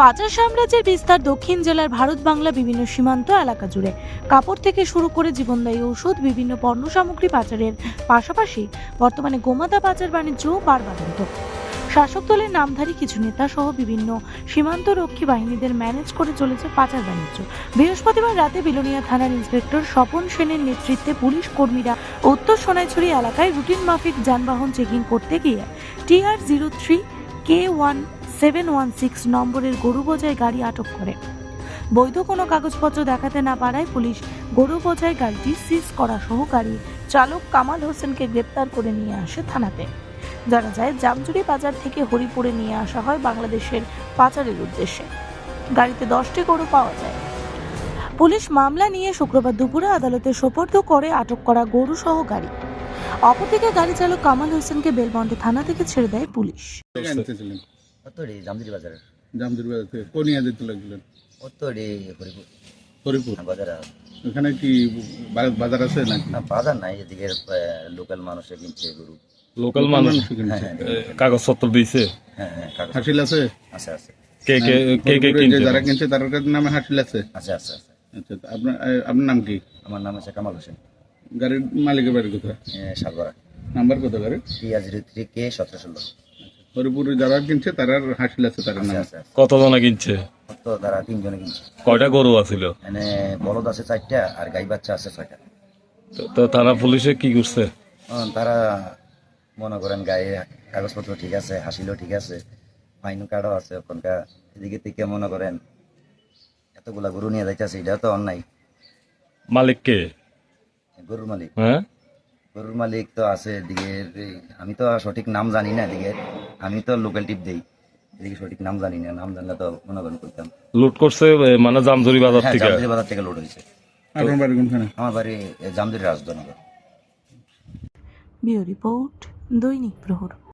পাচার সাম্রাজ্যের বিস্তার দক্ষিণ জেলার ভারত বাংলা বিভিন্ন সীমান্ত এলাকা জুড়ে। কাপড় থেকে শুরু করে জীবনদায়ী ওষুধ বিভিন্ন পণ্য সামগ্রী পাচারের পাশাপাশি বর্তমানে গোমাতা পাচার বাণিজ্যও বাড়বাড়ন্ত শাসক দলের নামধারী কিছু নেতা সহ বিভিন্ন সীমান্ত রক্ষী বাহিনীদের ম্যানেজ করে চলেছে পাচার বাণিজ্য। বৃহস্পতিবার রাতে বিলোনিয়া থানার ইন্সপেক্টর স্বপন সেনের নেতৃত্বে পুলিশ কর্মীরা উত্তর সোনাইছড়ি এলাকায় রুটিন মাফিক যানবাহন চেকিং করতে গিয়ে TR zero three K one seven one six নম্বরের গরু বোঝাই গাড়ি আটক করে। বৈধ কোনো কাগজপত্র দেখাতে না পারায় পুলিশ গরু বোঝাই গাড়িটি সিজ করা সহ গাড়ির চালক কামাল হোসেনকে গ্রেপ্তার করে নিয়ে আসে থানাতে। জানা যায়, জামজুরি বাজার থেকে হরিপুরে নিয়ে আসা হয় বাংলাদেশের পাচারের উদ্দেশ্যে। গাড়িতে দশটি গরু পাওয়া যায়। পুলিশ মামলা নিয়ে শুক্রবার দুপুরে আদালতে সোপর্দ করে আটক করা গরু সহ গাড়ি। অপরদিকে গাড়ি চালক কামাল হোসেনকে বেলবন্ডে থানা থেকে ছেড়ে দেয় পুলিশ। আনতেছিলেন জামদিরি বাজারের। জামদির বাজার থেকে কোন ইয়াদের তুলে গেলেন ওত্তরি হরিপুর? হরিপুর বাজার ওখানে কি বাজার আছে নাকি? না বাজার নাই এদিকে লোকাল মানুষে কিনছে গরু। লোকাল মানুষ কিনছে? হ্যাঁ এ, কাগজপত্র দিয়েছে। হ্যাঁ হ্যাঁ কাগজ হাসিল আছে? আছে আছে। কে কে কে কে কিনছে? যারা কিনছে তার নামে হাসিল আছে? আচ্ছা আপনার আপনার নাম কি? আমার নাম আছে কামাল হোসেন। গাড়ির মালিকের বাড়ি কোথায়? নাম্বার কত গাড়ি টিয়া জিরো থ্রি কে সতেরো ষোলো। হরিপুরে যারা কিনছে তার হাসিল আছে তার নামে। কত জনা কিনছে? তো তারা তিনজনে কিনছে। কয়টা গরু আছিল? এনে বলদ আছে চারটা আর গাই বাচ্চা আছে ছয়টা। তো- তো থানা পুলিশে কি করছে? আহ, তারা মনে করেন গায়ে কাগজপত্র ঠিক আছে হাসিলও ঠিক আছে ফাইন কার্ডও আছে ওখানকার এদিকে থেকে মনে করেন এতগুলা গরু নিয়ে যাইতেছে এটা তো অন্যায়। মালিক কে গরুর মালিক। হ্যাঁ? গরুর মালিক তো আছে এদিকে আমি তো সঠিক নাম জানি না এদিকে আমি তো লোকাল টিপ দেই। এদিকে সঠিক নাম জানি না নাম জানলে তো মনে করেন করতাম। লুট করছে মানে জামজুরি বাজার হ্যাঁ থেকে? জামজুরি বাজার থেকে লোড হয়েছে। আপনার বাড়ি কোনখানে? আমার বাড়ি জামজুরি রাজধানী ব্যুরো রিপোর্ট দৈনিক প্রহর।